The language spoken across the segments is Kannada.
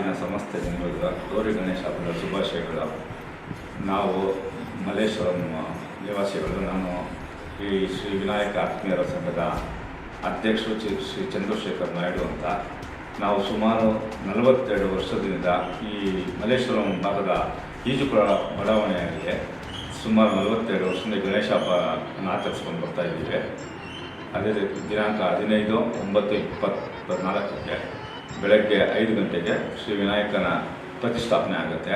ನಾಡಿನ ಸಮಸ್ತ ಜನರಿಗೂ ಗೌರಿ ಗಣೇಶ ಹಬ್ಬದ ಶುಭಾಶಯಗಳು. ನಾವು ಮಲ್ಲೇಶ್ವರಂ ನಿವಾಸಿಗಳು. ನಾನು ಈ ಶ್ರೀ ವಿನಾಯಕ ಆತ್ಮೀಯರ ಸಂಘದ ಅಧ್ಯಕ್ಷರು ಶ್ರೀ ಚಂದ್ರಶೇಖರ್ ನಾಯ್ಡು ಅಂತ. ನಾವು ಸುಮಾರು ನಲವತ್ತೆರಡು ವರ್ಷದಿಂದ ಈ ಮಲ್ಲೇಶ್ವರಂ ಭಾಗದ ಈಜುಪುರ ಬಡಾವಣೆಯಾಗಿದೆ ಸುಮಾರು ನಲವತ್ತೆರಡು ವರ್ಷದಿಂದ ಗಣೇಶ ಹಬ್ಬನ ಆಚರಿಸ್ಕೊಂಡು ಬರ್ತಾ ಇದ್ದೀವಿ. ಅದೇ ದಿನಾಂಕ ಹದಿನೈದು, ಒಂಬತ್ತು ಇಪ್ಪತ್ತು ಇಪ್ಪತ್ನಾಲ್ಕಕ್ಕೆ ಬೆಳಗ್ಗೆ ಐದು ಗಂಟೆಗೆ ಶ್ರೀ ವಿನಾಯಕನ ಪ್ರತಿಷ್ಠಾಪನೆ ಆಗುತ್ತೆ.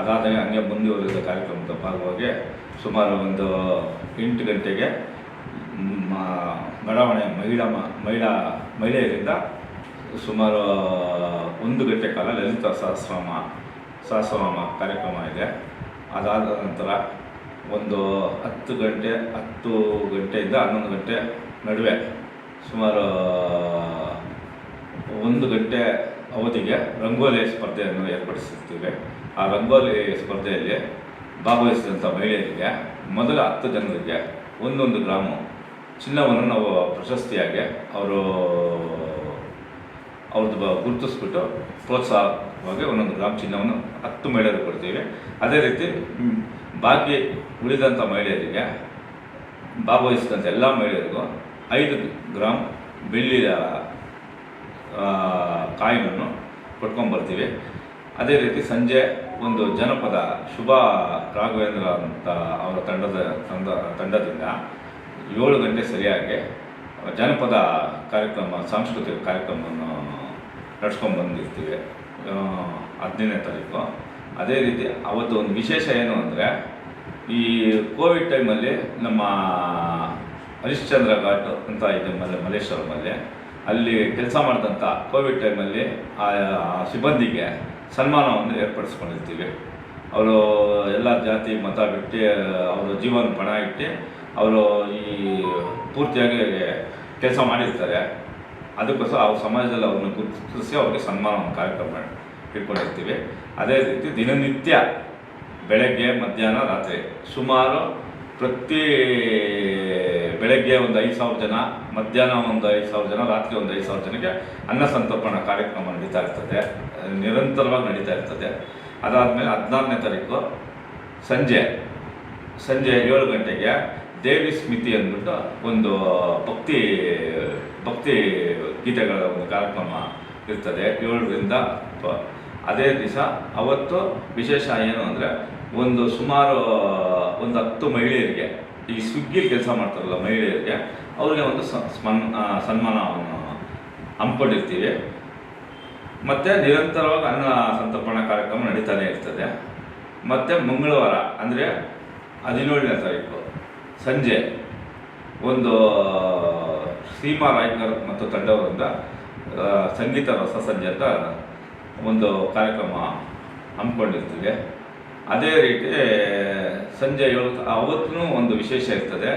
ಅದಾದ ಹಂಗೆ ಮುಂದುವರಿದ ಕಾರ್ಯಕ್ರಮದ ಭಾಗವಾಗಿ ಸುಮಾರು ಒಂದು ಎಂಟು ಗಂಟೆಗೆ ಬಡಾವಣೆ ಮಹಿಳಾ ಮಹಿಳಾ ಮಹಿಳೆಯರಿಂದ ಸುಮಾರು ಒಂದು ಗಂಟೆ ಕಾಲ ಲಲಿತ ಸಹಸ್ರನಾಮ ಸಹಸ್ರನಾಮ ಕಾರ್ಯಕ್ರಮ ಇದೆ. ಅದಾದ ನಂತರ ಒಂದು ಹತ್ತು ಗಂಟೆ, ಹತ್ತು ಗಂಟೆಯಿಂದ ಹನ್ನೊಂದು ಗಂಟೆ ನಡುವೆ ಸುಮಾರು ಒಂದು ಗಂಟೆ ಅವಧಿಗೆ ರಂಗೋಲಿ ಸ್ಪರ್ಧೆಯನ್ನು ಏರ್ಪಡಿಸುತ್ತೇವೆ ಆ ರಂಗೋಲಿ ಸ್ಪರ್ಧೆಯಲ್ಲಿ ಭಾಗವಹಿಸಿದಂಥ ಮಹಿಳೆಯರಿಗೆ ಮೊದಲ ಹತ್ತು ಜನರಿಗೆ ಒಂದೊಂದು ಗ್ರಾಮ ಚಿನ್ನವನ್ನು ನಾವು ಪ್ರಶಸ್ತಿಯಾಗಿ ಅವರು, ಅವ್ರದ್ದು ಗುರುತಿಸ್ಬಿಟ್ಟು ಪ್ರೋತ್ಸಾಹವಾಗಿ ಒಂದೊಂದು ಗ್ರಾಮ ಚಿನ್ನವನ್ನು ಹತ್ತು ಮಹಿಳೆಯರು ಕೊಡ್ತೀವಿ. ಅದೇ ರೀತಿ ಬಾಕಿ ಉಳಿದಂಥ ಮಹಿಳೆಯರಿಗೆ ಭಾಗವಹಿಸಿದಂಥ ಎಲ್ಲ ಮಹಿಳೆಯರಿಗೂ ಐದು ಗ್ರಾಮ್ ಬೆಳ್ಳಿಯ ಕಾಯಿನನ್ನು ಕೊಟ್ಕೊಂಡ್ಬರ್ತೀವಿ ಅದೇ ರೀತಿ ಸಂಜೆ ಒಂದು ಜನಪದ ಶುಭ ರಾಘವೇಂದ್ರ ಅಂತ ಅವರ ತಂಡದ ತಂಡ ತಂಡದಿಂದ ಏಳು ಗಂಟೆ ಸರಿಯಾಗಿ ಜನಪದ ಕಾರ್ಯಕ್ರಮ, ಸಾಂಸ್ಕೃತಿಕ ಕಾರ್ಯಕ್ರಮವನ್ನು ನಡ್ಸ್ಕೊಂಡು ಬಂದಿರ್ತೀವಿ ಹದಿನೈದನೇ ತಾರೀಕು. ಅದೇ ರೀತಿ ಅವತ್ತು ಒಂದು ವಿಶೇಷ ಏನು ಅಂದರೆ, ಈ ಕೋವಿಡ್ ಟೈಮಲ್ಲಿ ನಮ್ಮ ಹರಿಶ್ಚಂದ್ರ ಘಾಟ್ ಅಂತ ಇದೆ ಮಲೆ, ಮಲ್ಲೇಶ್ವರಮಲ್ಲಿ ಅಲ್ಲಿ ಕೆಲಸ ಮಾಡಿದಂಥ ಕೋವಿಡ್ ಟೈಮಲ್ಲಿ ಆ ಸಿಬ್ಬಂದಿಗೆ ಸನ್ಮಾನವನ್ನು ಏರ್ಪಡಿಸ್ಕೊಂಡಿರ್ತೀವಿ. ಅವರು ಎಲ್ಲ ಜಾತಿ, ಮತ ಬಿಟ್ಟು, ಅವರು ಜೀವನ ಪಣ ಇಟ್ಟು ಅವರು ಈ ಪೂರ್ತಿಯಾಗಿ ಕೆಲಸ ಮಾಡಿರ್ತಾರೆ. ಅದಕ್ಕೋಸ್ಕರ ಅವ್ರ ಸಮಾಜದಲ್ಲಿ ಅವ್ರನ್ನ ಗುರುತಿಸಿ ಅವ್ರಿಗೆ ಸನ್ಮಾನ ಕಾರ್ಯಕ್ರಮ ಇಟ್ಕೊಂಡಿರ್ತೀವಿ. ಅದೇ ರೀತಿ ದಿನನಿತ್ಯ ಬೆಳಗ್ಗೆ, ಮಧ್ಯಾಹ್ನ, ರಾತ್ರಿ ಸುಮಾರು ಪ್ರತಿ ಬೆಳಗ್ಗೆ ಒಂದು ಐದು ಸಾವಿರ ಜನ, ಮಧ್ಯಾಹ್ನ ಒಂದು ಐದು ಸಾವಿರ ಜನ, ರಾತ್ರಿ ಒಂದು ಐದು ಸಾವಿರ ಜನಕ್ಕೆ ಅನ್ನ ಸಂತರ್ಪಣ ಕಾರ್ಯಕ್ರಮ ನಡೀತಾ ಇರ್ತದೆ. ನಿರಂತರವಾಗಿ ನಡೀತಾ ಇರ್ತದೆ. ಅದಾದಮೇಲೆ ಹದಿನಾರನೇ ತಾರೀಕು ಸಂಜೆ ಸಂಜೆ ಏಳು ಗಂಟೆಗೆ ದೇವಿ ಸ್ಮಿತಿ ಅಂದ್ಬಿಟ್ಟು ಒಂದು ಭಕ್ತಿ ಭಕ್ತಿ ಗೀತೆಗಳ ಒಂದು ಕಾರ್ಯಕ್ರಮ ಇರ್ತದೆ. ಏಳರಿಂದ ಅದೇ ದಿವಸ ಅವತ್ತು ವಿಶೇಷ ಏನು ಅಂದರೆ ಒಂದು ಸುಮಾರು, ಒಂದು ಹತ್ತು ಮಹಿಳೆಯರಿಗೆ ಈ ಸ್ವಿಗ್ಗಿಯಲ್ಲಿ ಕೆಲಸ ಮಾಡ್ತಾರಲ್ಲ ಮಹಿಳೆಯರಿಗೆ, ಅವರಿಗೆ ಒಂದು ಸನ್ಮಾನ ಸನ್ಮಾನವನ್ನು ಹಮ್ಮಿಕೊಂಡಿರ್ತೀವಿ ಮತ್ತು ನಿರಂತರವಾಗಿ ಅನ್ನ ಸಂತರ್ಪಣಾ ಕಾರ್ಯಕ್ರಮ ನಡೀತಾನೆ ಇರ್ತದೆ. ಮತ್ತು ಮಂಗಳವಾರ, ಅಂದರೆ ಹದಿನೇಳನೇ ತಾರೀಕು ಸಂಜೆ ಒಂದು ಸೀಮಾ ರಾಯ್ಕರ್ ಮತ್ತು ತಂಡವರಿಂದ ಸಂಗೀತ ರಸ ಸಂಜೆ ಅಂತ ಒಂದು ಕಾರ್ಯಕ್ರಮ ಹಮ್ಮಿಕೊಂಡಿರ್ತೀವಿ ಅದೇ ರೀತಿ ಸಂಜೆ ಏಳು ಅವತ್ತೂ ಒಂದು ವಿಶೇಷ ಇರ್ತದೆ.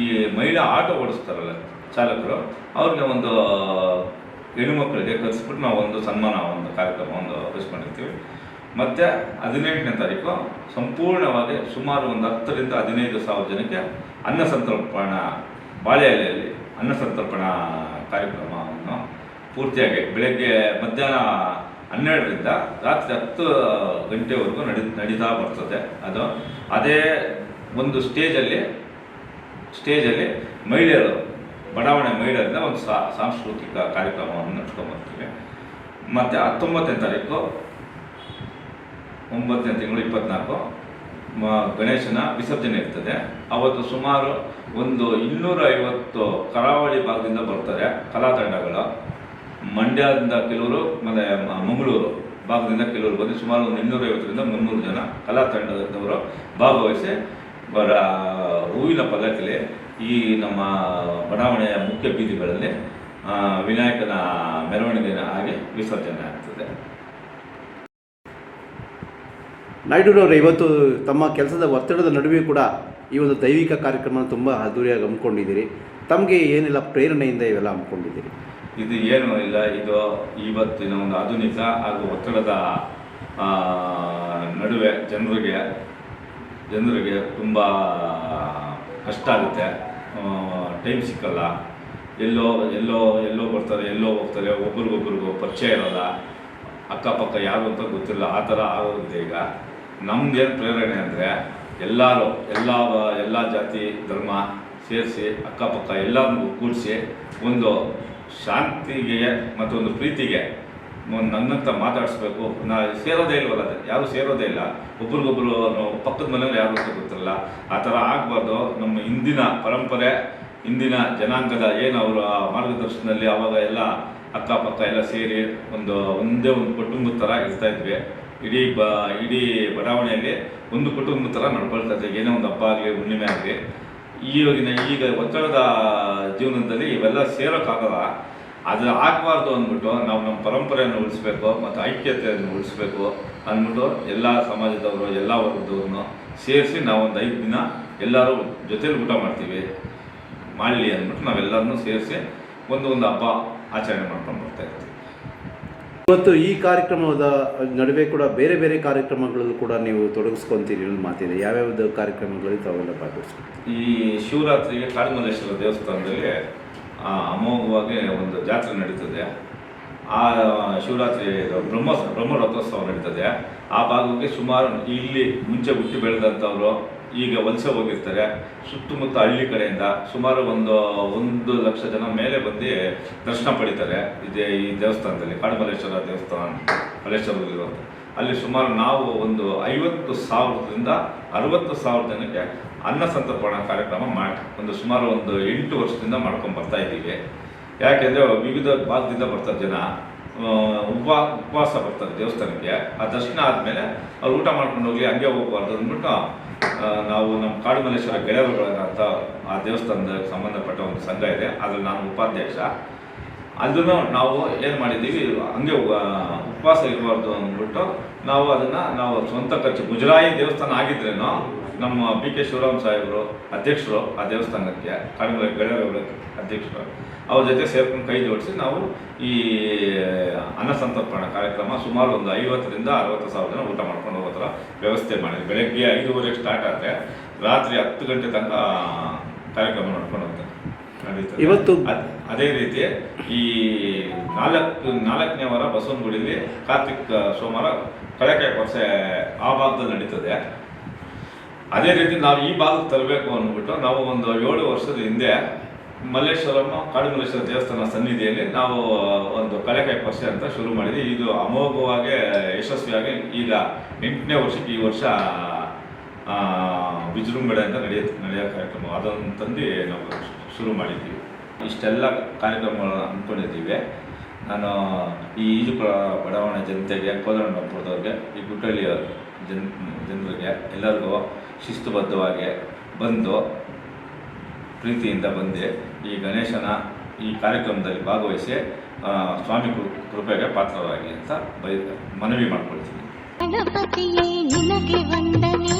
ಈ ಮಹಿಳಾ ಆಟೋ ಓಡಿಸ್ತಾರಲ್ಲ ಚಾಲಕರು, ಅವ್ರಿಗೆ ಒಂದು ಹೆಣ್ಣುಮಕ್ಕಳಿಗೆ ಕಲಿಸ್ಬಿಟ್ಟು ನಾವು ಒಂದು ಸನ್ಮಾನ, ಒಂದು ಕಾರ್ಯಕ್ರಮ, ಒಂದು ರೂಪಿಸ್ಕೊಂಡಿರ್ತೀವಿ ಮತ್ತು ಹದಿನೆಂಟನೇ ತಾರೀಕು ಸಂಪೂರ್ಣವಾಗಿ ಸುಮಾರು ಒಂದು ಹತ್ತರಿಂದ ಹದಿನೈದು ಸಾವಿರ ಜನಕ್ಕೆ ಅನ್ನ ಸಂತರ್ಪಣ ಬಾಳೆಹಳ್ಳಿಯಲ್ಲಿ ಅನ್ನ ಸಂತರ್ಪಣಾ ಕಾರ್ಯಕ್ರಮವನ್ನು ಪೂರ್ತಿಯಾಗಿ ಬೆಳಗ್ಗೆ ಮಧ್ಯಾಹ್ನ ಹನ್ನೆರಡರಿಂದ ರಾತ್ರಿ ಹತ್ತು ಗಂಟೆವರೆಗೂ ನಡಿ, ನಡೀತಾ ಬರ್ತದೆ ಅದು. ಅದೇ ಒಂದು ಸ್ಟೇಜಲ್ಲಿ ಸ್ಟೇಜಲ್ಲಿ ಮಹಿಳೆಯರು, ಬಡಾವಣೆ ಮಹಿಳೆಯರಿಂದ ಒಂದು ಸಾಂಸ್ಕೃತಿಕ ಕಾರ್ಯಕ್ರಮವನ್ನು ನಡ್ಸ್ಕೊಂಡ್ಬರ್ತೀವಿ ಮತ್ತು ಹತ್ತೊಂಬತ್ತನೇ ತಾರೀಕು, ಒಂಬತ್ತನೇ ತಿಂಗಳು ಇಪ್ಪತ್ನಾಲ್ಕು ಗಣೇಶನ ವಿಸರ್ಜನೆ ಇರ್ತದೆ. ಅವತ್ತು ಸುಮಾರು ಒಂದು ಇನ್ನೂರ ಐವತ್ತು ಕರಾವಳಿ ಭಾಗದಿಂದ ಬರ್ತಾರೆ ಕಲಾ ತಂಡಗಳು ಮಂಡ್ಯದಿಂದ ಕೆಲವರು ಮತ್ತೆ ಮಂಗಳೂರು ಭಾಗದಿಂದ ಕೆಲವರು ಬಂದು ಸುಮಾರು ಒಂದು ಇನ್ನೂರೈವತ್ತರಿಂದ ಮುನ್ನೂರು ಜನ ಕಲಾ ತಂಡದವರು ಭಾಗವಹಿಸಿ ಬರ ಹೂವಿನ ಪಲ್ಲಕ್ಕಲ್ಲಿ ಈ ನಮ್ಮ ಬಡಾವಣೆಯ ಮುಖ್ಯ ಬೀದಿಗಳಲ್ಲಿ ವಿನಾಯಕನ ಮೆರವಣಿಗೆ ಆಗಿ ವಿಸರ್ಜನೆ ಆಗ್ತದೆ. ನಾಯ್ಡುರವರು, ಇವತ್ತು ತಮ್ಮ ಕೆಲಸದ ಒತ್ತಡದ ನಡುವೆ ಕೂಡ ಈ ಒಂದು ದೈವಿಕ ಕಾರ್ಯಕ್ರಮ ತುಂಬ ಅದ್ದೂರಿಯಾಗಿ ಹಮ್ಮಿಕೊಂಡಿದ್ದೀರಿ. ತಮಗೆ ಏನೆಲ್ಲ ಪ್ರೇರಣೆಯಿಂದ ಇವೆಲ್ಲ ಹಮ್ಮಿಕೊಂಡಿದ್ದೀರಿ? ಇದು ಏನು ಇಲ್ಲ, ಇದು ಇವತ್ತಿನ ಒಂದು ಆಧುನಿಕ ಹಾಗೂ ಒತ್ತಡದ ನಡುವೆ ಜನರಿಗೆ ಜನರಿಗೆ ತುಂಬ ಕಷ್ಟ ಆಗುತ್ತೆ. ಟೈಮ್ ಸಿಕ್ಕಲ್ಲ. ಎಲ್ಲೋ ಎಲ್ಲೋ ಎಲ್ಲೋ ಬರ್ತಾರೆ, ಎಲ್ಲೋ ಹೋಗ್ತಾರೆ, ಒಬ್ರಿಗೊಬ್ರಿಗೂ ಪರಿಚಯ ಇರೋಲ್ಲ. ಅಕ್ಕಪಕ್ಕ ಯಾರು ಅಂತ ಗೊತ್ತಿಲ್ಲ, ಆ ಥರ ಆಗೋಗುತ್ತೆ ಈಗ. ನಮ್ದೇನು ಪ್ರೇರಣೆ ಅಂದರೆ, ಎಲ್ಲರೂ, ಎಲ್ಲ ಎಲ್ಲ ಜಾತಿ, ಧರ್ಮ ಸೇರಿಸಿ, ಅಕ್ಕಪಕ್ಕ ಎಲ್ಲರನ್ನೂ ಕೂಡಿಸಿ ಒಂದು ಶಾಂತಿಗೆ ಮತ್ತು ಒಂದು ಪ್ರೀತಿಗೆ ನನ್ನಂತ ಮಾತಾಡಿಸ್ಬೇಕು. ನಾ ಸೇರೋದೇ ಇಲ್ವಲ್ಲ ಅದು? ಯಾರು ಸೇರೋದೇ ಇಲ್ಲ. ಒಬ್ರಿಗೊಬ್ರು ಪಕ್ಕದ ಮನೇಲಿ ಯಾರು ಅಂತ ಗೊತ್ತಿಲ್ಲ ಆ ಥರ ಆಗಬಾರ್ದು. ನಮ್ಮ ಹಿಂದಿನ ಪರಂಪರೆ ಇಂದಿನ ಜನಾಂಗದ ಏನು ಅವರ ಮಾರ್ಗದರ್ಶನದಲ್ಲಿ ಅವಾಗ ಎಲ್ಲ ಅಕ್ಕಪಕ್ಕ ಎಲ್ಲ ಸೇರಿ ಒಂದು, ಒಂದೇ ಒಂದು ಕುಟುಂಬದ ಥರ ಇರ್ತಾ ಇದ್ವಿ. ಇಡೀ ಬ, ಇಡೀ ಬಡಾವಣೆಯಲ್ಲಿ ಒಂದು ಕುಟುಂಬದ ಥರ ನಡ್ಕೊಳ್ತಾ ಇದ್ವಿ. ಏನೇ ಒಂದು ಹಬ್ಬ ಆಗಲಿ, ಹುಣ್ಣಿಮೆ ಆಗಲಿ. ಈವಾಗಿನ ಈಗ ಒತ್ತಡದ ಜೀವನದಲ್ಲಿ ಇವೆಲ್ಲ ಸೇರೋಕ್ಕಾಗಲ್ಲ. ಅದು ಆಗಬಾರ್ದು ಅಂದ್ಬಿಟ್ಟು ನಾವು ನಮ್ಮ ಪರಂಪರೆಯನ್ನು ಉಳಿಸ್ಬೇಕು ಮತ್ತು ಐಕ್ಯತೆಯನ್ನು ಉಳಿಸ್ಬೇಕು ಅಂದ್ಬಿಟ್ಟು ಎಲ್ಲ ಸಮಾಜದವರು, ಎಲ್ಲ ವರ್ಗದವ್ರನ್ನು ಸೇರಿಸಿ ನಾವು ಒಂದು ಐದು ದಿನ ಎಲ್ಲರೂ ಜೊತೇಲಿ ಊಟ ಮಾಡ್ತೀವಿ. ಮಾಡಲಿ ಅಂದ್ಬಿಟ್ಟು ನಾವೆಲ್ಲರನ್ನೂ ಸೇರಿಸಿ ಒಂದು ಒಂದು ಹಬ್ಬ ಆಚರಣೆ ಮಾಡ್ಕೊಂಡು ಬರ್ತಾ ಇರ್ತೀವಿ. ಇವತ್ತು ಈ ಕಾರ್ಯಕ್ರಮದ ನಡುವೆ ಕೂಡ ಬೇರೆ ಬೇರೆ ಕಾರ್ಯಕ್ರಮಗಳಲ್ಲೂ ಕೂಡ ನೀವು ತೊಡಗಿಸ್ಕೊಂತೀರಿ ಅನ್ನೋ ಮಾತಿದೆ. ಯಾವ್ಯಾವ ಕಾರ್ಯಕ್ರಮಗಳಲ್ಲಿ ತಾವೆಲ್ಲ ಭಾಗವಹಿಸ್ತೀವಿ ಈ ಶಿವರಾತ್ರಿಗೆ ಕಾಡುಮಲ್ಲೇಶ್ವರ ದೇವಸ್ಥಾನದಲ್ಲಿ ಆ, ಅಮೋಘವಾಗಿ ಒಂದು ಜಾತ್ರೆ ನಡೀತದೆ. ಆ ಶಿವರಾತ್ರಿ ಬ್ರಹ್ಮ ಬ್ರಹ್ಮ ರಥೋತ್ಸವ ನಡೀತದೆ. ಆ ಭಾಗಕ್ಕೆ ಸುಮಾರು ಇಲ್ಲಿ ಮುಂಚೆ ಹುಟ್ಟಿ ಬೆಳೆದಂಥವ್ರು ಈಗ ವಲಸೆ ಹೋಗಿರ್ತಾರೆ, ಸುತ್ತಮುತ್ತ ಹಳ್ಳಿ ಕಡೆಯಿಂದ ಸುಮಾರು ಒಂದು ಒಂದು ಲಕ್ಷ ಜನ ಮೇಲೆ ಬಂದು ದರ್ಶನ ಪಡಿತಾರೆ. ಇದೇ ಈ ದೇವಸ್ಥಾನದಲ್ಲಿ ಕಾಡುಮಲ್ಲೇಶ್ವರ ದೇವಸ್ಥಾನ ಮಲ್ಲೇಶ್ವರದಲ್ಲಿರುವಂಥ ಅಲ್ಲಿ ಸುಮಾರು ನಾವು ಒಂದು ಐವತ್ತು ಸಾವಿರದಿಂದ ಅರವತ್ತು ಸಾವಿರ ಜನಕ್ಕೆ ಅನ್ನ ಸಂತರ್ಪಣಾ ಕಾರ್ಯಕ್ರಮ ಮಾಡಿ ಒಂದು ಸುಮಾರು ಒಂದು ಎಂಟು ವರ್ಷದಿಂದ ಮಾಡ್ಕೊಂಡು ಬರ್ತಾ ಇದ್ದೀವಿ. ಯಾಕೆಂದರೆ ವಿವಿಧ ಭಾಗದಿಂದ ಬರ್ತಾರೆ ಜನ. ಉಪವಾ, ಉಪವಾಸ ಬರ್ತಾರೆ ದೇವಸ್ಥಾನಕ್ಕೆ. ಆ ದರ್ಶನ ಆದಮೇಲೆ ಅವ್ರು ಊಟ ಮಾಡ್ಕೊಂಡು ಹೋಗಿ ಹಂಗೆ ಹೋಗ್ಬಾರ್ದು ಅಂದ್ಬಿಟ್ಟು ನಾವು ನಮ್ಮ ಕಾಡುಮಲ್ಲೇಶ್ವರ ಗೆಳೆಯರುಗಳ ಅಂತ ಆ ದೇವಸ್ಥಾನದ ಸಂಬಂಧಪಟ್ಟ ಒಂದು ಸಂಘ ಇದೆ. ಅದ್ರಲ್ಲಿ ನಾನು ಉಪಾಧ್ಯಕ್ಷ. ಅದನ್ನು ನಾವು ಏನು ಮಾಡಿದ್ದೀವಿ, ಹಂಗೆ ಉಪವಾಸ ಇರಬಾರ್ದು ಅಂದ್ಬಿಟ್ಟು ನಾವು ಅದನ್ನು, ನಾವು ಸ್ವಂತ ಖರ್ಚು, ಮುಜರಾಯಿ ದೇವಸ್ಥಾನ ಆಗಿದ್ರೇನೋ ನಮ್ಮ ಬಿ ಕೆ ಶಿವರಾಮ್ ಸಾಹೇಬರು ಅಧ್ಯಕ್ಷರು ಆ ದೇವಸ್ಥಾನಕ್ಕೆ ಗೆಳೆಯರ ಅಧ್ಯಕ್ಷರು ಅವ್ರ ಜೊತೆ ಸೇರ್ಕೊಂಡು ಕೈ ಜೋಡಿಸಿ ನಾವು ಈ ಅನ್ನ ಸಂತರ್ಪಣ ಕಾರ್ಯಕ್ರಮ ಸುಮಾರು ಒಂದು ಐವತ್ತರಿಂದ ಅರವತ್ತು ಸಾವಿರ ಜನ ಊಟ ಮಾಡ್ಕೊಂಡು ಹೋಗೋ ಥರ ವ್ಯವಸ್ಥೆ ಮಾಡಿದ್ವಿ. ಬೆಳಗ್ಗೆ ಐದುವರೆಗೆ ಸ್ಟಾರ್ಟ್ ಆದರೆ ರಾತ್ರಿ ಹತ್ತು ಗಂಟೆ ತನಕ ಕಾರ್ಯಕ್ರಮ ನಡ್ಕೊಂಡು ಹೋಗ್ತಾರೆ ಇವತ್ತು- ಅದೇ ರೀತಿ ಈ ನಾಲ್ಕು ನಾಲ್ಕನೇ ವಾರ ಬಸವನಗುಡಿಲಿ ಕಾರ್ತಿಕ್ ಸೋಮವಾರ ಕಳೆಕಾಯಿ ಕೊರಸೆ ಆ ಭಾಗದಲ್ಲಿ ನಡೀತದೆ. ಅದೇ ರೀತಿ ನಾವು ಈ ಭಾಗಕ್ಕೆ ತರಬೇಕು ಅಂದ್ಬಿಟ್ಟು ನಾವು ಒಂದು ಏಳು ವರ್ಷದ ಹಿಂದೆ ಮಲ್ಲೇಶ್ವರಮ್ಮ ಕಾಡುಮಲ್ಲೇಶ್ವರ ದೇವಸ್ಥಾನ ಸನ್ನಿಧಿಯಲ್ಲಿ ನಾವು ಒಂದು ಕಳೆಕಾಯಿ ಪಕ್ಷ ಅಂತ ಶುರು ಮಾಡಿದ್ವಿ. ಇದು ಅಮೋಘವಾಗಿ, ಯಶಸ್ವಿಯಾಗಿ ಈಗ ಎಂಟನೇ ವರ್ಷಕ್ಕೆ ಈ ವರ್ಷ ವಿಜೃಂಭಣೆ ವಿಜೃಂಭಣೆಯಿಂದ ನಡೆಯ, ನಡೆಯೋ ಕಾರ್ಯಕ್ರಮ. ಅದನ್ನು ತಂದು ನಾವು ಶುರು ಮಾಡಿದ್ದೀವಿ. ಇಷ್ಟೆಲ್ಲ ಕಾರ್ಯಕ್ರಮಗಳನ್ನು ಅಂದ್ಕೊಂಡಿದ್ದೀವಿ ನಾನು ಈ ಈಜುಕೊಳ ಬಡಾವಣೆ ಜನತೆಗೆ ಕೋದರಂಡಪುರದವ್ರಿಗೆ ಈ ಗುಟ್ಟಳ್ಳಿಯ ಜನ, ಜನರಿಗೆ ಎಲ್ಲರಿಗೂ ಶಿಸ್ತುಬದ್ಧವಾಗಿ ಬಂದು ಪ್ರೀತಿಯಿಂದ ಬಂದು ಈ ಗಣೇಶನ ಈ ಕಾರ್ಯಕ್ರಮದಲ್ಲಿ ಭಾಗವಹಿಸಿ ಸ್ವಾಮಿ ಕೃಪೆಗೆ ಪಾತ್ರರಾಗಿ ಅಂತ ಬೈ ಮನವಿ ಮಾಡ್ಕೊಳ್ತೀನಿ. ಗಣಪತಿಯೇ, ನಿನಗೆ ವಂದನೆ.